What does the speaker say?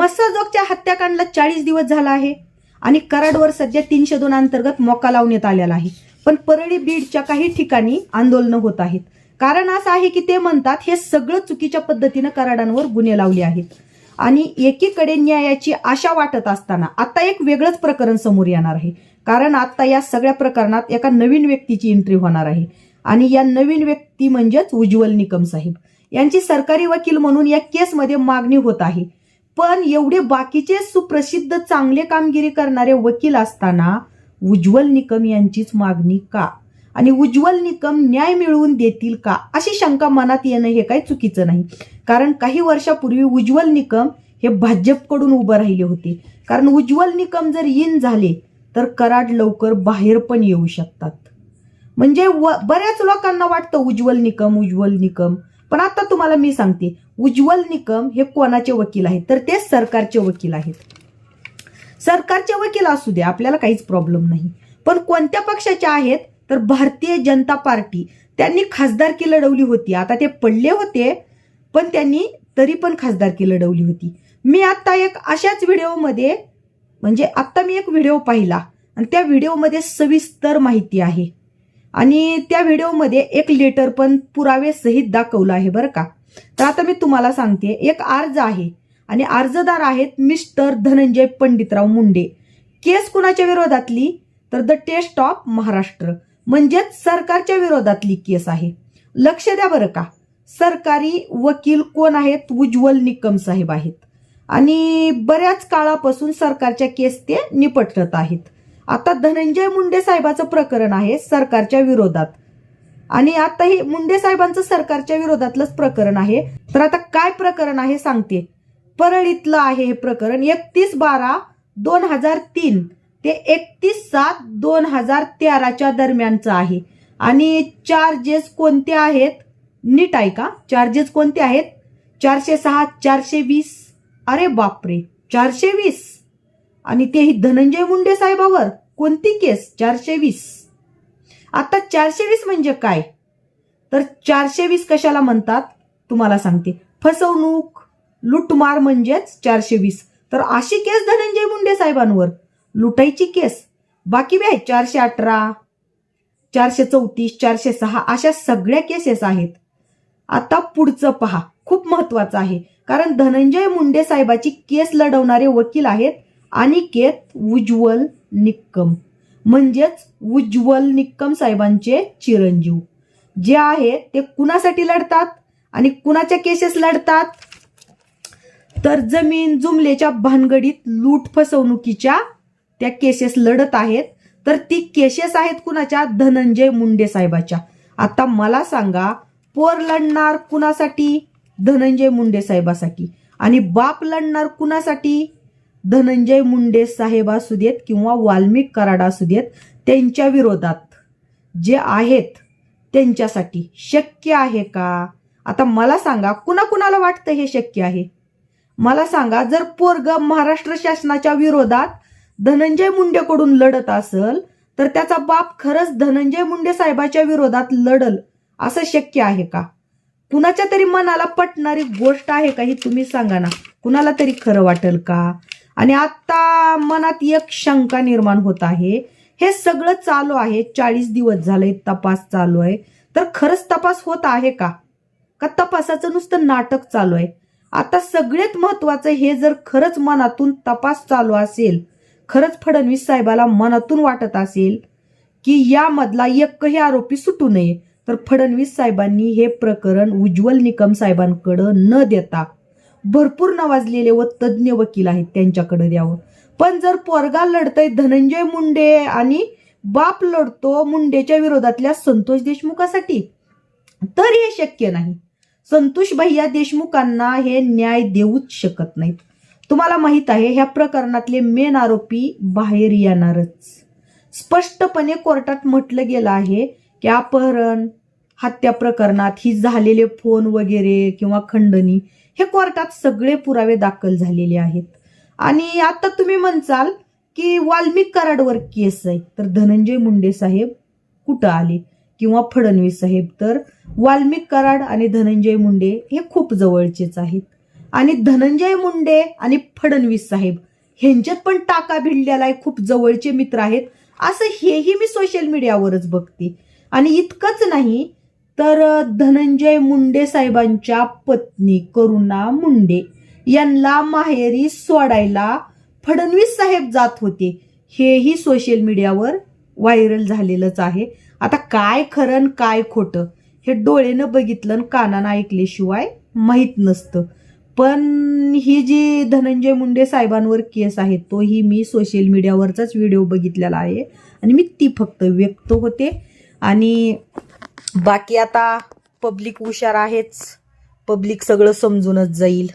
मस्साजोगच्या हत्याकांडला चाळीस दिवस झाला आहे आणि कराडवर सध्या तीनशे दोन अंतर्गत मोका लावण्यात आलेला आहे. पण परळी बीडच्या काही ठिकाणी आंदोलनं होत आहेत. कारण असं आहे की ते म्हणतात हे सगळं चुकीच्या पद्धतीनं कराडांवर गुन्हे लावले आहेत. आणि एकीकडे न्यायाची आशा वाटत असताना आता एक वेगळंच प्रकरण समोर येणार आहे. कारण आता या सगळ्या प्रकरणात एका नवीन व्यक्तीची एंट्री होणार आहे. आणि या नवीन व्यक्ती म्हणजेच उज्ज्वल निकम साहेब. यांची सरकारी वकील म्हणून या केसमध्ये मागणी होत आहे. पण एवढे बाकीचे सुप्रसिद्ध चांगले कामगिरी करणारे वकील असताना उज्ज्वल निकम यांचीच मागणी का? आणि उज्ज्वल निकम न्याय मिळवून देतील का? अशी शंका मनात येणं हे काही चुकीचं नाही. कारण काही वर्षापूर्वी उज्ज्वल निकम हे भाजपकडून उभं राहिले होते. कारण उज्ज्वल निकम जर इन झाले तर कराड लवकर बाहेर पण येऊ शकतात. म्हणजे व बऱ्याच लोकांना वाटतं उज्ज्वल निकम उज्ज्वल निकम. पण आता तुम्हाला मी सांगते उज्ज्वल निकम हे कोणाचे वकील आहेत? तर ते सरकारचे वकील आहेत. सरकारचे वकील असू दे आपल्याला काहीच प्रॉब्लेम नाही. पण कोणत्या पक्षाचे आहेत? तर भारतीय जनता पार्टी. त्यांनी खासदारकी लढवली होती. आता ते पडले होते पण त्यांनी तरी पण खासदारकी लढवली होती. मी आता एक अशाच व्हिडिओमध्ये म्हणजे आत्ता मी एक व्हिडिओ पाहिला. आणि त्या व्हिडिओमध्ये सविस्तर माहिती आहे. आणि त्या व्हिडिओमध्ये एक लेटर पण पुरावेसहित दाखवलं आहे बरं का. तर आता मी तुम्हाला सांगते एक अर्ज आहे आणि अर्जदार आहेत मिस्टर धनंजय पंडितराव मुंडे. केस कुणाच्या विरोधातली? तर द टेस्ट ऑफ महाराष्ट्र. म्हणजेच सरकारच्या विरोधातली केस आहे. लक्ष द्या बरं का. सरकारी वकील कोण आहेत? उज्ज्वल निकम साहेब आहेत. आणि बऱ्याच काळापासून सरकारच्या केस ते निपटत आहेत. आता धनंजय मुंडे साहेबाचं प्रकरण आहे सरकारच्या विरोधात. आणि आता हे मुंडे साहेबांचं सरकारच्या विरोधातलंच प्रकरण आहे. तर आता काय प्रकरण आहे सांगते. परळीतलं आहे हे प्रकरण. एकतीस बारा दोन हजार तीन ते एकतीस सात दोन हजार तेराच्या दरम्यानचं आहे. आणि चार्जेस कोणते आहेत? नीट आहे का? चार्जेस कोणते आहेत? चारशे सहा चारशे वीस. अरे बापरे चारशे वीस. आणि तेही धनंजय मुंडे साहेबावर. कोणती केस? चारशे वीस. आता चारशे वीस म्हणजे काय? तर चारशे वीस कशाला म्हणतात? तुम्हाला सांगते. फसवणूक लुटमार म्हणजेच चारशे वीस. तर अशी केस धनंजय मुंडे साहेबांवर. लुटायची केस. बाकी बी चारशे अठरा चारशे चौतीस चारशे सहा अशा सगळ्या केसेस आहेत. आता पुढचं पहा. खूप महत्वाचं आहे. कारण धनंजय मुंडे साहेबाची केस लढवणारे वकील आहेत. अनिकेत उज्ज्वल निक्कम. म्हणजेच उज्ज्वल निक्कम साहेबांचे चिरंजीव. जे आहेत ते कुणासाठी लढतात आणि कुणाच्या केसेस लढतात? तर जमीन जुमलेच्या भानगडीत लूट फसवणुकीच्या त्या केसेस लढत आहेत. तर ती केसेस आहेत कुणाच्या? धनंजय मुंडे साहेबाच्या. आता मला सांगा पोर लढणार कुणासाठी? धनंजय मुंडे साहेबासाठी. आणि बाप लढणार कुणासाठी? धनंजय मुंडे साहेब असू देत किंवा वाल्मिक कराड असू देत त्यांच्या विरोधात जे आहेत त्यांच्यासाठी शक्य आहे का? आता मला सांगा कुणाकुणाला वाटतं हे शक्य आहे? मला सांगा जर पोरग महाराष्ट्र शासनाच्या विरोधात धनंजय मुंडेकडून लढत असल तर त्याचा बाप खरंच धनंजय मुंडे साहेबाच्या विरोधात लढल असं शक्य आहे का? कुणाच्या तरी मनाला पटणारी गोष्ट आहे का ही तुम्ही सांगा ना. कुणाला तरी खरं वाटेल का? आणि आता मनात एक शंका निर्माण होत आहे. हे सगळं चालू आहे. चाळीस दिवस झाले तपास चालू आहे. तर खरंच तपास होत आहे का? का तपासाचं नुसतं नाटक चालू आहे? आता सगळ्यात महत्वाचं हे जर खरंच मनातून तपास चालू असेल खरंच फडणवीस साहेबाला मनातून वाटत असेल की यामधला एकही आरोपी सुटू नये तर फडणवीस साहेबांनी हे प्रकरण उज्ज्वल निकम साहेबांकडं न देता भरपूर नावाजलेले व तज्ज्ञ वकील आहेत त्यांच्याकडे द्यावं. पण जर पोरगा लढतय धनंजय मुंडे आणि बाप लढतो मुंडेच्या विरोधातल्या संतोष देशमुखासाठी तर हे शक्य नाही. संतोष भैया देशमुखांना हे न्याय देऊच शकत नाहीत. तुम्हाला माहीत आहे ह्या प्रकरणातले मेन आरोपी बाहेर येणारच. स्पष्टपणे कोर्टात म्हटलं गेलं आहे की अपहरण हत्या प्रकरणात ही झालेले फोन वगैरे किंवा खंडणी हे कोर्टात सगळे पुरावे दाखल झालेले आहेत. आणि आता तुम्ही म्हणसाल की वाल्मिक कराडवर केस आहे तर धनंजय मुंडे साहेब कुठं आले? किंवा फडणवीस साहेब? तर वाल्मिक कराड आणि धनंजय मुंडे हे खूप जवळचेच आहेत. आणि धनंजय मुंडे आणि फडणवीस साहेब ह्यांच्यात पण टाका भिडलेला आहे खूप जवळचे मित्र आहेत. असं हेही मी सोशल मीडियावरच बघते. आणि इतकंच नाही तर धनंजय मुंडे साहेबांच्या पत्नी करुणा मुंडे यांना माहेरी सोडायला फडणवीस साहेब जात होते. हेही सोशल मीडियावर व्हायरल झालेलंच आहे. आता काय खरं काय खोटं हे डोळेनं बघितलं आणि कानानं ऐकल्याशिवाय माहीत नसतं. पण ही जी धनंजय मुंडे साहेबांवर केस आहे तोही मी सोशल मीडियावरचाच व्हिडिओ बघितलेला आहे. आणि मी ती फक्त व्यक्त होते. आणि बाकी आता पब्लिक हुशार आहेच. पब्लिक सगळं समजूनच जाईल.